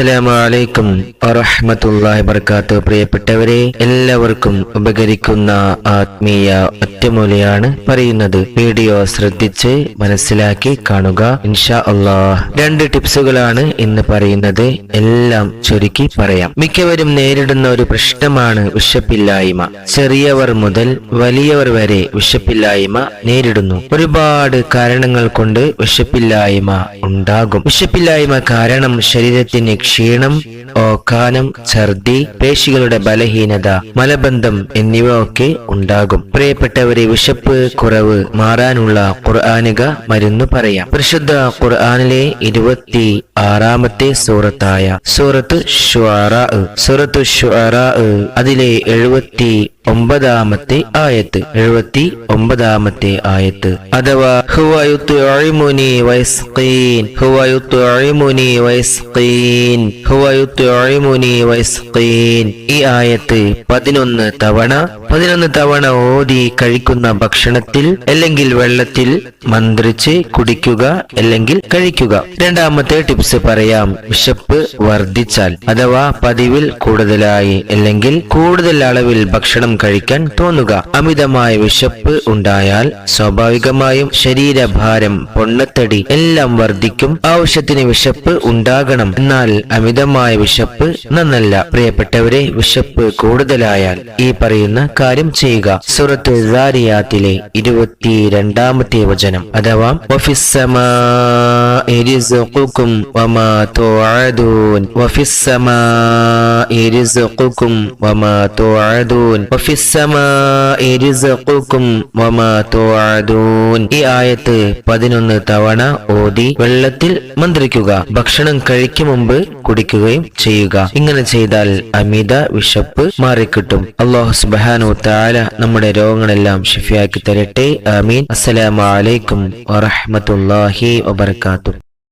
അസ്സലാമു അലൈക്കും വറഹ്മത്തുള്ളാഹി പ്രിയപ്പെട്ടവരെ എല്ലാവർക്കും ഉപകരിക്കുന്ന ആത്മീയ ഒറ്റമൂലയാണ് പറയുന്നത്. വീഡിയോ ശ്രദ്ധിച്ച് മനസ്സിലാക്കി കാണുക. ഇൻഷാ അള്ളാഹ് രണ്ട് ടിപ്സുകളാണ് ഇന്ന് പറയുന്നത്. എല്ലാം ചുരുക്കി പറയാം. മിക്കവരും നേരിടുന്ന ഒരു പ്രശ്നമാണ് വിശപ്പില്ലായ്മ. ചെറിയവർ മുതൽ വലിയവർ വരെ വിശപ്പില്ലായ്മ നേരിടുന്നു. ഒരുപാട് കാരണങ്ങൾ കൊണ്ട് വിശപ്പില്ലായ്മ ഉണ്ടാകും. വിശപ്പില്ലായ്മ കാരണം ശരീരത്തിന് ക്ഷീണം ഓക്കാനം ഛർദി പേശികളുടെ ബലഹീനത മലബന്ധം എന്നിവ ഒക്കെ ഉണ്ടാകും. പ്രിയപ്പെട്ടവരെ വിശപ്പ് കുറവ് മാറാനുള്ള ഖുർആാനിക മരുന്ന് പറയാം. പരിശുദ്ധ ഖുർആാനിലെ ഇരുപത്തി ആറാമത്തെ സൂറത്തായ സൂറത്ത് ഷുആറാ സൂറത്ത് ഷുആറാ അതിലെ എഴുപത്തി ഒമ്പതാമത്തെ ആയത്ത് എഴുപത്തി ഒമ്പതാമത്തെ ആയത്ത്. അഥവാ ഹുവ യുത്ഇമുനി വയസ്ഖീൻ ഹുവ യുത്ഇമുനി വയസ്ഖീൻ ഹുവ യുത്ഇമുനി വയസ്ഖീൻ ഈ ആയത്ത് പതിനൊന്ന് തവണ പതിനൊന്ന് തവണ ഓതി കഴിക്കുന്ന ഭക്ഷണത്തിൽ അല്ലെങ്കിൽ വെള്ളത്തിൽ മന്ത്രിച്ച് കുടിക്കുക അല്ലെങ്കിൽ കഴിക്കുക. രണ്ടാമത്തെ ടിപ്സ് പറയാം. വിശപ്പ് വർദ്ധിച്ചാൽ അഥവാ പതിവിൽ കൂടുതലായി അല്ലെങ്കിൽ കൂടുതൽ അളവിൽ ഭക്ഷണം കഴിക്കാൻ തോന്നുക. അമിതമായ വിശപ്പ് ഉണ്ടായാൽ സ്വാഭാവികമായും ശരീരഭാരം പൊണ്ണത്തടി എല്ലാം വർദ്ധിക്കും. ആവശ്യത്തിന് വിശപ്പ് ഉണ്ടാകണം. എന്നാൽ അമിതമായ വിശപ്പ് നന്നല്ല. പ്രിയപ്പെട്ടവരെ വിശപ്പ് കൂടുതലായാൽ ഈ പറയുന്ന കാര്യം ചെയ്യുക. സുറത്ത് ദാരിയാത്തിലെ ഇരുപത്തി രണ്ടാമത്തെ വചനം. അഥവാ വഫിസ്സമാഇ توعدون وفي السماء رزقكم وما توعدون وفي السماء رزقكم وما توعدون. ഈ ആയത്ത് പതിനൊന്ന് തവണ ഓതി വെള്ളത്തിൽ മന്ത്രിക്കുക. ഭക്ഷണം കഴിക്കും മുമ്പ് കുടിക്കുകയും ചെയ്യുക. ഇങ്ങനെ ചെയ്താൽ അമിത വിശപ്പ് മാറിക്കിട്ടും. അള്ളാഹു സുബാനു താല നമ്മുടെ രോഗങ്ങളെല്ലാം ഷിഫിയാക്കി തരട്ടെ. ആമീൻ. അസ്സലാമു അലൈക്കും വറഹ്മത്തുള്ളാഹി വബർക്കാത്തു